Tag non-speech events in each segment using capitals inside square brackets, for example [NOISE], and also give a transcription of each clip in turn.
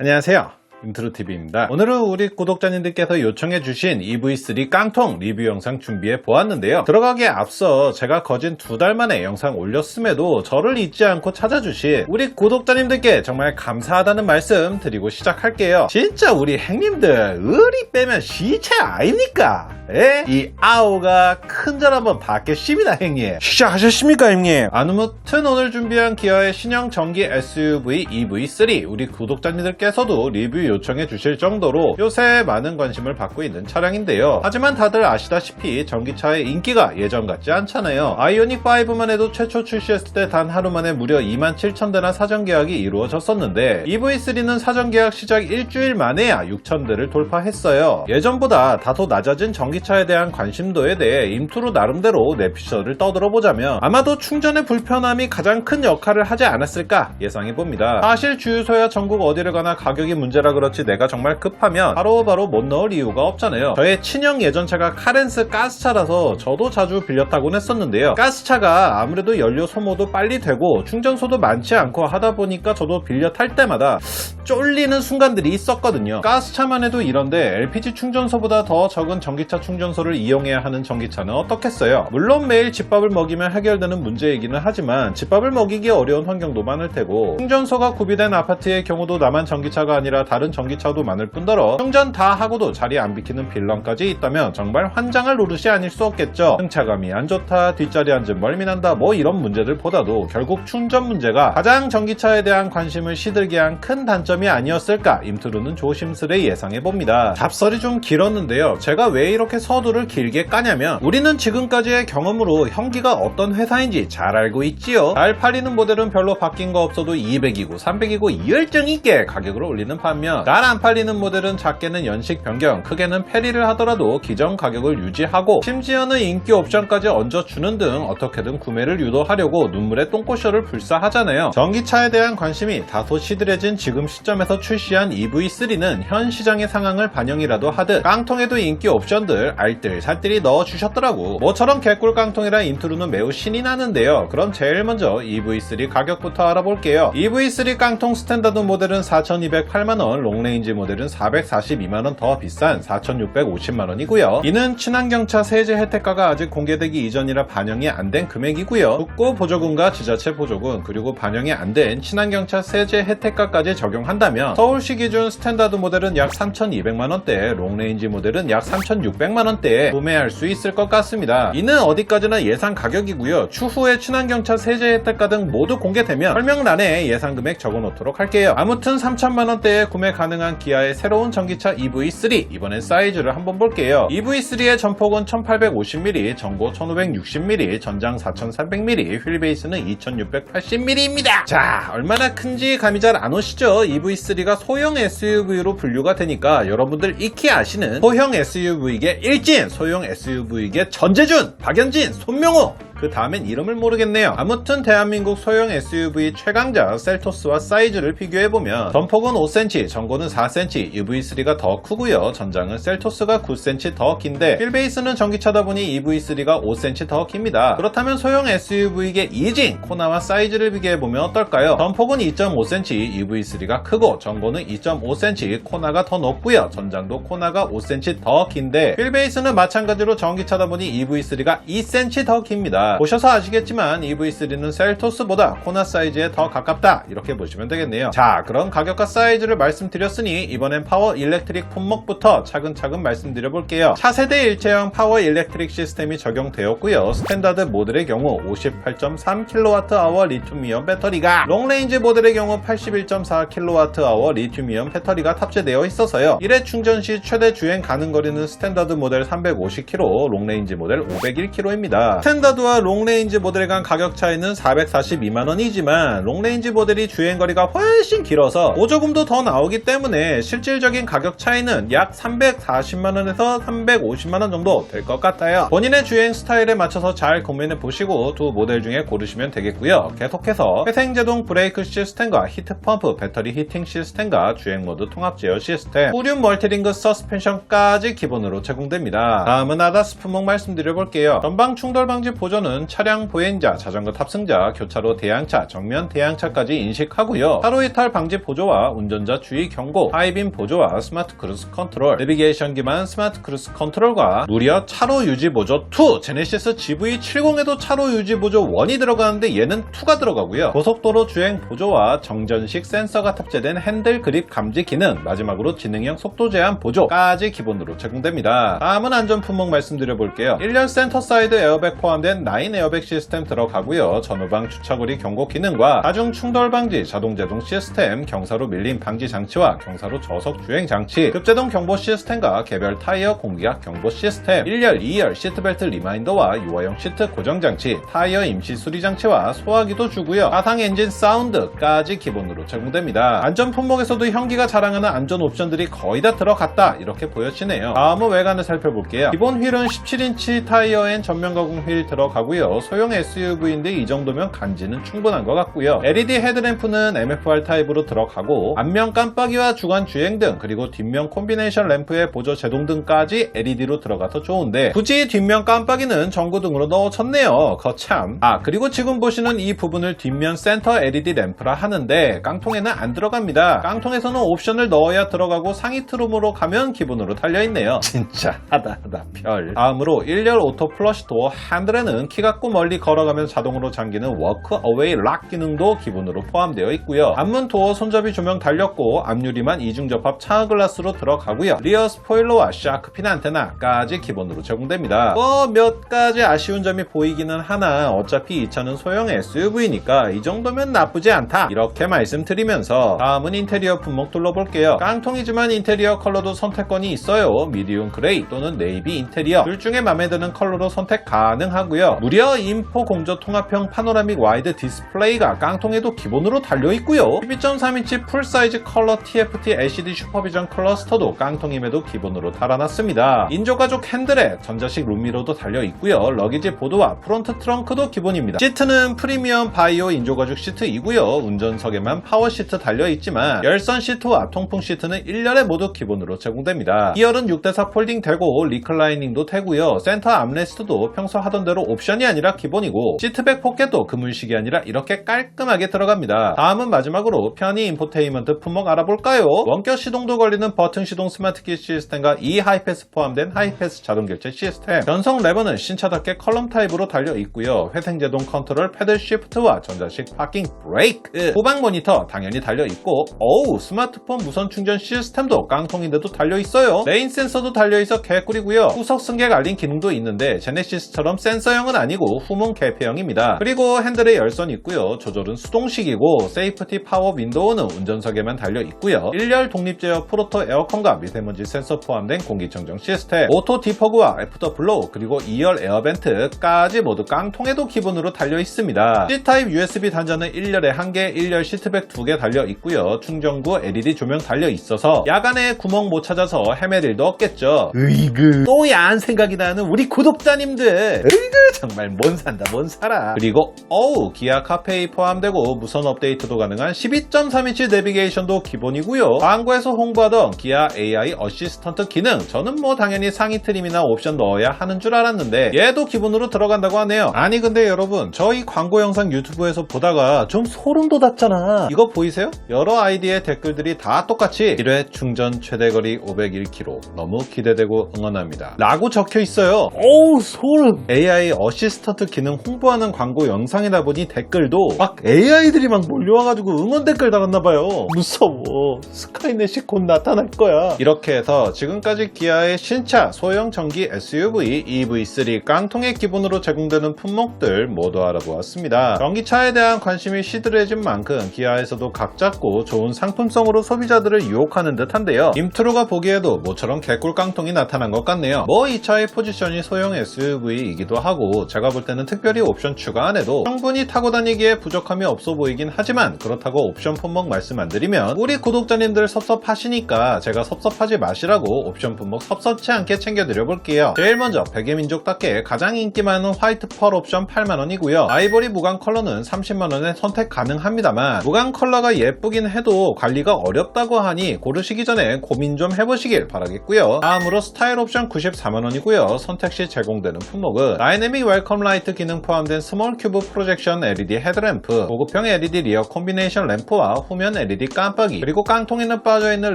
안녕하세요. 인트로TV입니다. 오늘은 우리 구독자님들께서 요청해주신 EV3 깡통 리뷰 영상 준비해 보았는데요. 들어가기에 앞서 제가 거진 두 달 만에 영상 올렸음에도 저를 잊지 않고 찾아주신 우리 구독자님들께 정말 감사하다는 말씀 드리고 시작할게요. 진짜 우리 행님들 의리 빼면 시체 아닙니까? 에? 이 아오가 큰절 한번 받겠습니다, 행님. 시작하셨습니까, 형님? 아무튼 오늘 준비한 기아의 신형 전기 SUV EV3 우리 구독자님들께서도 리뷰 요청해 주실 정도로 요새 많은 관심을 받고 있는 차량인데요. 하지만 다들 아시다시피 전기차의 인기가 예전 같지 않잖아요. 아이오닉 5만 해도 최초 출시했을 때 단 하루 만에 무려 27,000대나 사전 계약이 이루어졌었는데 EV3는 사전 계약 시작 일주일 만에야 6,000대를 돌파했어요. 예전보다 다소 낮아진 전기차에 대한 관심도에 대해 임투로 나름대로 내 피셜을 떠들어 보자면 아마도 충전의 불편함이 가장 큰 역할을 하지 않았을까 예상해 봅니다. 사실 주유소야 전국 어디를 가나 가격이 문제라 그렇지 내가 정말 급하면 바로바로 못 넣을 이유가 없잖아요. 저의 친형 예전차가 카렌스 가스차라서 저도 자주 빌려 타곤 했었는데요. 가스차가 아무래도 연료 소모도 빨리 되고 충전소도 많지 않고 하다 보니까 저도 빌려 탈 때마다 쫄리는 순간들이 있었거든요. 가스차만 해도 이런데 LPG 충전소보다 더 적은 전기차 충전소를 이용해야 하는 전기차는 어떻겠어요? 물론 매일 집밥을 먹이면 해결되는 문제이기는 하지만 집밥을 먹이기 어려운 환경도 많을 테고 충전소가 구비된 아파트의 경우도 나만 전기차가 아니라 다른 전기차도 많을 뿐더러 충전 다 하고도 자리 안 비키는 빌런까지 있다면 정말 환장할 노릇이 아닐 수 없겠죠. 승차감이 안 좋다, 뒷자리 앉음 멀미난다 뭐 이런 문제들보다도 결국 충전 문제가 가장 전기차에 대한 관심을 시들게 한 큰 단점 이 아니었을까 임투루는 조심스레 예상해 봅니다. 잡설이 좀 길었는데요. 제가 왜 이렇게 서두를 길게 까냐면 우리는 지금까지의 경험으로 형기가 어떤 회사인지 잘 알고 있지요. 잘 팔리는 모델은 별로 바뀐 거 없어도 200이고 300이고 이열정 있게 가격을 올리는 반면 잘안 팔리는 모델은 작게는 연식 변경, 크게는 페리를 하더라도 기존 가격을 유지하고 심지어는 인기 옵션까지 얹어주는 등 어떻게든 구매를 유도하려고 눈물의 똥꼬쇼를 불사하잖아요. 전기차에 대한 관심이 다소 시들해진 지금 시 점에서 출시한 EV3는 현 시장의 상황을 반영이라도 하듯 깡통에도 인기 옵션들 알뜰살뜰히 넣어주셨더라고. 모처럼 개꿀 깡통이라 인트로는 매우 신이 나는데요. 그럼 제일 먼저 EV3 가격부터 알아볼게요. EV3 깡통 스탠다드 모델은 4,208만원, 롱레인지 모델은 442만원 더 비싼 4,650만원이고요. 이는 친환경차 세제 혜택가가 아직 공개되기 이전이라 반영이 안 된 금액이고요. 국고 보조금과 지자체 보조금 그리고 반영이 안 된 친환경차 세제 혜택가까지 적용 한다면 서울시 기준 스탠다드 모델은 약 3,200만원대, 롱레인지 모델은 약 3,600만원대에 구매할 수 있을 것 같습니다. 이는 어디까지나 예상 가격이고요. 추후에 친환경차 세제 혜택가 등 모두 공개되면 설명란에 예상 금액 적어놓도록 할게요. 아무튼 3,000만원대에 구매 가능한 기아의 새로운 전기차 EV3 이번엔 사이즈를 한번 볼게요. EV3의 전폭은 1850mm, 전고 1560mm, 전장 4300mm, 휠베이스는 2680mm입니다. 자, 얼마나 큰지 감이 잘 안 오시죠? EV3가 소형 SUV로 분류가 되니까 여러분들 익히 아시는 소형 SUV계 일진, 소형 SUV계 전재준, 박연진, 손명호 그 다음엔 이름을 모르겠네요. 아무튼 대한민국 소형 SUV 최강자 셀토스와 사이즈를 비교해보면 전폭은 5cm, 전고는 4cm, EV3가 더 크고요. 전장은 셀토스가 9cm 더 긴데 휠베이스는 전기차다 보니 EV3가 5cm 더 깁니다. 그렇다면 소형 SUV계 이진, 코나와 사이즈를 비교해보면 어떨까요? 전폭은 2.5cm, EV3가 크고 전고는 2.5cm, 코나가 더 높고요. 전장도 코나가 5cm 더 긴데 휠베이스는 마찬가지로 전기차다 보니 EV3가 2cm 더 깁니다. 보셔서 아시겠지만 EV3는 셀토스보다 코나 사이즈에 더 가깝다 이렇게 보시면 되겠네요. 자 그럼 가격과 사이즈를 말씀드렸으니 이번엔 파워 일렉트릭 품목부터 차근차근 말씀드려 볼게요. 차세대 일체형 파워 일렉트릭 시스템이 적용되었고요. 스탠다드 모델의 경우 58.3kWh 리튬이온 배터리가 롱레인지 모델의 경우 81.4kWh 리튬이온 배터리가 탑재되어 있어서요. 1회 충전 시 최대 주행 가능 거리는 스탠다드 모델 350km, 롱레인지 모델 501km입니다. 스탠다드와 롱레인지 모델 간 가격 차이는 442만원이지만 롱레인지 모델이 주행거리가 훨씬 길어서 보조금도 더 나오기 때문에 실질적인 가격 차이는 약 340만원에서 350만원 정도 될 것 같아요. 본인의 주행 스타일에 맞춰서 잘 고민해 보시고 두 모델 중에 고르시면 되겠고요. 계속해서 회생제동 브레이크 시스템과 히트펌프 배터리 히팅 시스템과 주행모드 통합 제어 시스템, 후륜 멀티링그 서스펜션까지 기본으로 제공됩니다. 다음은 아다스 품목 말씀드려 볼게요. 전방 충돌 방지 보조는 경우는 차량 보행자, 자전거 탑승자, 교차로 대항차, 정면 대항차까지 인식하고요. 차로 이탈 방지 보조와 운전자 주의 경고, 하이빔 보조와 스마트 크루즈 컨트롤, 내비게이션 기반 스마트 크루즈 컨트롤과 무려 차로 유지 보조 2, 제네시스 GV70에도 차로 유지 보조 1이 들어가는데 얘는 2가 들어가고요. 고속도로 주행 보조와 정전식 센서가 탑재된 핸들 그립 감지 기능, 마지막으로 지능형 속도 제한 보조까지 기본으로 제공됩니다. 다음은 안전 품목 말씀드려 볼게요. 1년 센터 사이드 에어백 포함된 9 에어백 시스템 들어가고요. 전후방 주차거리 경고 기능과 다중 충돌 방지 자동 제동 시스템, 경사로 밀림 방지 장치와 경사로 저속 주행 장치, 급제동 경보 시스템과 개별 타이어 공기압 경보 시스템, 1열, 2열 시트벨트 리마인더와 유아용 시트 고정 장치, 타이어 임시 수리 장치와 소화기도 주고요. 바탕 엔진 사운드까지 기본으로 제공됩니다. 안전 품목에서도 현기가 자랑하는 안전 옵션들이 거의 다 들어갔다 이렇게 보여지네요. 다음은 외관을 살펴볼게요. 기본 휠은 17인치 타이어엔 전면 가공 휠 들어가 고요. 소형 SUV인데 이 정도면 간지는 충분한 것 같고요. LED 헤드램프는 MFR 타입으로 들어가고 앞면 깜빡이와 주간 주행 등 그리고 뒷면 콤비네이션 램프의 보조 제동 등까지 LED로 들어가서 좋은데 굳이 뒷면 깜빡이는 전구등으로 넣어줬네요. 거참. 아 그리고 지금 보시는 이 부분을 뒷면 센터 LED 램프라 하는데 깡통에는 안 들어갑니다. 깡통에서는 옵션을 넣어야 들어가고 상위 트룸으로 가면 기본으로 달려있네요. [LAUGHS] 진짜 하다 하다 별. 다음으로 1열 오토 플러시 도어 핸들에는 키 갖고 멀리 걸어가면 자동으로 잠기는 워크 어웨이 락 기능도 기본으로 포함되어 있고요. 앞문 도어 손잡이 조명 달렸고 앞유리만 이중 접합 차악 글라스로 들어가고요. 리어 스포일러와 샤크핀 안테나까지 기본으로 제공됩니다. 뭐 몇 가지 아쉬운 점이 보이기는 하나 어차피 이 차는 소형 SUV니까 이 정도면 나쁘지 않다 이렇게 말씀드리면서 다음은 인테리어 품목 둘러볼게요. 깡통이지만 인테리어 컬러도 선택권이 있어요. 미디움 그레이 또는 네이비 인테리어 둘 중에 마음에 드는 컬러로 선택 가능하고요. 무려 인포 공조 통합형 파노라믹 와이드 디스플레이가 깡통에도 기본으로 달려있고요. 12.3인치 풀사이즈 컬러 TFT LCD 슈퍼비전 클러스터도 깡통임에도 기본으로 달아놨습니다. 인조가죽 핸들에 전자식 룸미러도 달려있고요. 러기지 보드와 프론트 트렁크도 기본입니다. 시트는 프리미엄 바이오 인조가죽 시트이고요. 운전석에만 파워 시트 달려있지만 열선 시트와 통풍 시트는 1열에 모두 기본으로 제공됩니다. 2열은 6대4 폴딩 되고 리클라이닝도 되고요. 센터 암레스트도 평소 하던 대로 옵션 이 아니라 기본이고 시트백 포켓도 그물식이 아니라 이렇게 깔끔하게 들어갑니다. 다음은 마지막으로 편의 인포테인먼트 품목 알아볼까요? 원격 시동도 걸리는 버튼 시동 스마트키 시스템과 이 하이패스 포함된 하이패스 자동 결제 시스템 전성 레버는 신차답게 컬럼 타입으로 달려 있고요. 회생제동 컨트롤 패들 쉬프트와 전자식 파킹 브레이크 후방 모니터 당연히 달려 있고 어우 스마트폰 무선 충전 시스템도 깡통인데도 달려 있어요. 레인 센서도 달려 있어 개꿀이고요. 후석 승객 알림 기능도 있는데 제네시스처럼 센서형은 아니고 후문 개폐형입니다. 그리고 핸들에 열선 있고요. 조절은 수동식이고 세이프티 파워 윈도우는 운전석에만 달려 있고요. 1열 독립 제어 프로토 에어컨과 미세먼지 센서 포함된 공기청정 시스템, 오토 디퍼그와 애프터 블로우 그리고 2열 에어벤트까지 모두 깡통에도 기본으로 달려 있습니다. C타입 USB 단자는 1열에 1개, 1열 시트백 2개 달려 있고요. 충전구 LED 조명 달려 있어서 야간에 구멍 못 찾아서 헤맬 일도 없겠죠. 으이그 또 야한 생각이 나는 우리 구독자님들 으이그 정말 뭔 산다 뭔 살아. 그리고 어우 기아 카페이 포함되고 무선 업데이트도 가능한 12.3인치 내비게이션도 기본이고요. 광고에서 홍보하던 기아 AI 어시스턴트 기능 저는 뭐 당연히 상위 트림이나 옵션 넣어야 하는 줄 알았는데 얘도 기본으로 들어간다고 하네요. 아니 근데 여러분 저희 광고 영상 유튜브에서 보다가 좀 소름 돋았잖아. 이거 보이세요? 여러 아이디의 댓글들이 다 똑같이 1회 충전 최대거리 501km 너무 기대되고 응원합니다. 라고 적혀 있어요. 어우 소름. AI 어시 스턴트 기능 홍보하는 광고 영상이다 보니 댓글도 막 AI들이 막 몰려와가지고 응원 댓글 달았나봐요. 무서워. 스카이넷이 곧 나타날 거야. 이렇게 해서 지금까지 기아의 신차 소형 전기 SUV EV3 깡통의 기본으로 제공되는 품목들 모두 알아보았습니다. 전기차에 대한 관심이 시들해진 만큼 기아에서도 각 잡고 좋은 상품성으로 소비자들을 유혹하는 듯한데요. 임트루가 보기에도 모처럼 개꿀 깡통이 나타난 것 같네요. 뭐 이 차의 포지션이 소형 SUV이기도 하고 제가 볼 때는 특별히 옵션 추가 안 해도 충분히 타고 다니기에 부족함이 없어 보이긴 하지만 그렇다고 옵션 품목 말씀 안 드리면 우리 구독자님들 섭섭하시니까 제가 섭섭하지 마시라고 옵션 품목 섭섭치 않게 챙겨드려 볼게요. 제일 먼저 베개민족답게 가장 인기 많은 화이트 펄 옵션 8만원이고요. 아이보리 무광 컬러는 30만원에 선택 가능합니다만 무광 컬러가 예쁘긴 해도 관리가 어렵다고 하니 고르시기 전에 고민 좀 해보시길 바라겠고요. 다음으로 스타일 옵션 94만원이고요. 선택 시 제공되는 품목은 다이내믹 웰컴 라이트 기능 포함된 스몰 큐브 프로젝션 LED 헤드램프, 고급형 LED 리어 콤비네이션 램프와 후면 LED 깜빡이, 그리고 깡통에는 빠져있는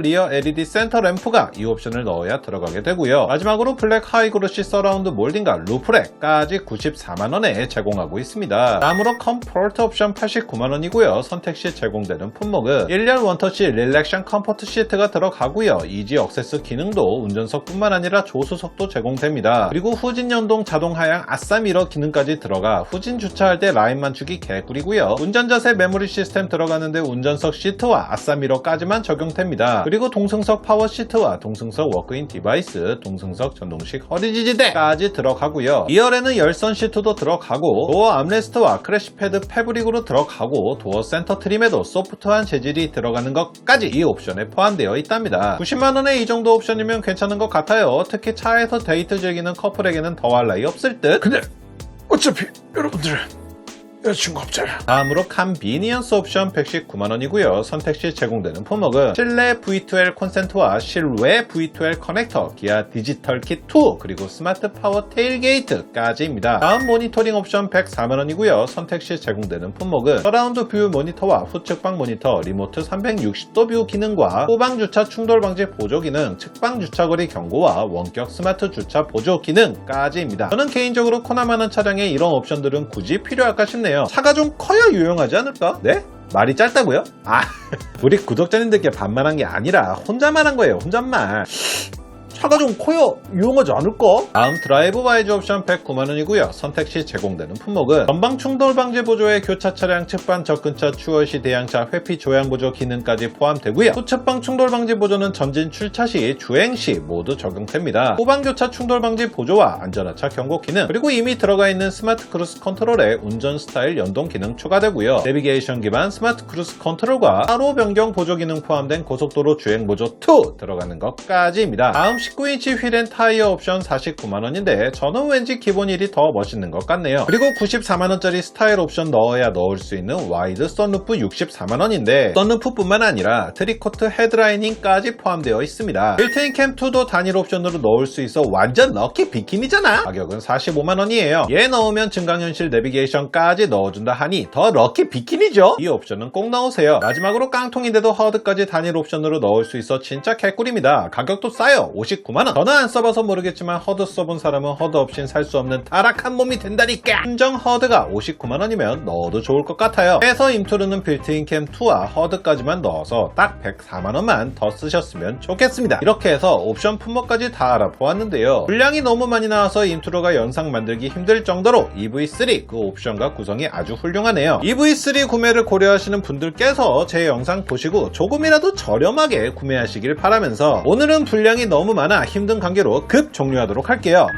리어 LED 센터 램프가 이 옵션을 넣어야 들어가게 되고요. 마지막으로 블랙 하이그로시 서라운드 몰딩과 루프렉까지 94만원에 제공하고 있습니다. 다음으로 컴포트 옵션 89만원이고요. 선택 시 제공되는 품목은 1열 원터치 릴렉션 컴포트 시트가 들어가고요. 이지 억세스 기능도 운전석뿐만 아니라 조수석도 제공됩니다. 그리고 후진 연동 자동 하향 아싸 미러 기능까지 들어가 후진 주차할 때 라인 맞추기 개꿀이고요. 운전자세 메모리 시스템 들어가는데 운전석 시트와 아싸 미러까지만 적용됩니다. 그리고 동승석 파워 시트와 동승석 워크인 디바이스, 동승석 전동식 허리 지지대까지 들어가고요. 2열에는 열선 시트도 들어가고 도어 암레스트와 크래시 패드 패브릭으로 들어가고 도어 센터 트림에도 소프트한 재질이 들어가는 것까지 이 옵션에 포함되어 있답니다. 90만원에 이 정도 옵션이면 괜찮은 것 같아요. 특히 차에서 데이트 즐기는 커플에게는 더할 나위 없을 듯. 근데 어차피 여러분들은 여자친구 없잖아. 다음으로 컨비니언스 옵션 119만원이고요. 선택 시 제공되는 품목은 실내 V2L 콘센트와 실외 V2L 커넥터, 기아 디지털 키2, 그리고 스마트 파워 테일게이트까지입니다. 다음 모니터링 옵션 104만원이고요. 선택 시 제공되는 품목은 서라운드 뷰 모니터와 후측방 모니터, 리모트 360도 뷰 기능과 후방 주차 충돌 방지 보조 기능, 측방 주차 거리 경고와 원격 스마트 주차 보조 기능까지입니다. 저는 개인적으로 코나 많은 차량에 이런 옵션들은 굳이 필요할까 싶네요. 차가 좀 커야 유용하지 않을까? 네? 말이 짧다고요? 아, [LAUGHS] 우리 구독자님들께 반말한 게 아니라 혼잣말 한 거예요, 혼잣말. 차가 좀 커야 유용하지 않을까? 다음 드라이브 와이즈 옵션 109만원이고요. 선택 시 제공되는 품목은 전방 충돌 방지 보조에 교차 차량 측반 접근차 추월 시 대양차 회피 조향 보조 기능까지 포함되고요. 후측방 충돌 방지 보조는 전진 출차 시 주행 시 모두 적용됩니다. 후방 교차 충돌 방지 보조와 안전하차 경고 기능 그리고 이미 들어가 있는 스마트 크루스 컨트롤에 운전 스타일 연동 기능 추가되고요. 내비게이션 기반 스마트 크루스 컨트롤과 하로 변경 보조 기능 포함된 고속도로 주행 보조 2 들어가는 것까지입니다. 다음 19인치 휠앤 타이어 옵션 49만원인데 저는 왠지 기본 1이 더 멋있는 것 같네요. 그리고 94만원짜리 스타일 옵션 넣어야 넣을 수 있는 와이드 썬루프 64만원인데 썬루프뿐만 아니라 트리코트 헤드라이닝까지 포함되어 있습니다. 빌트인 캠2도 단일 옵션으로 넣을 수 있어 완전 럭키 비키니잖아. 가격은 45만원이에요. 얘 넣으면 증강현실 내비게이션까지 넣어준다 하니 더 럭키 비키니죠? 이 옵션은 꼭 넣으세요. 마지막으로 깡통인데도 허드까지 단일 옵션으로 넣을 수 있어 진짜 개꿀입니다. 가격도 싸요. 59만원. 저는 안 써봐서 모르겠지만 허드 써본 사람은 허드 없인 살 수 없는 타락한 몸이 된다니까. 한정 허드가 59만원이면 넣어도 좋을 것 같아요. 해서 임투르는 빌트인 캠 2와 허드까지만 넣어서 딱 104만원만 더 쓰셨으면 좋겠습니다. 이렇게 해서 옵션 품목까지 다 알아보았는데요. 분량이 너무 많이 나와서 임투르가 영상 만들기 힘들 정도로 EV3 그 옵션과 구성이 아주 훌륭하네요. EV3 구매를 고려하시는 분들께서 제 영상 보시고 조금이라도 저렴하게 구매하시길 바라면서 오늘은 분량이 너무 많아 힘든 관계로 급 종료하도록 할게요.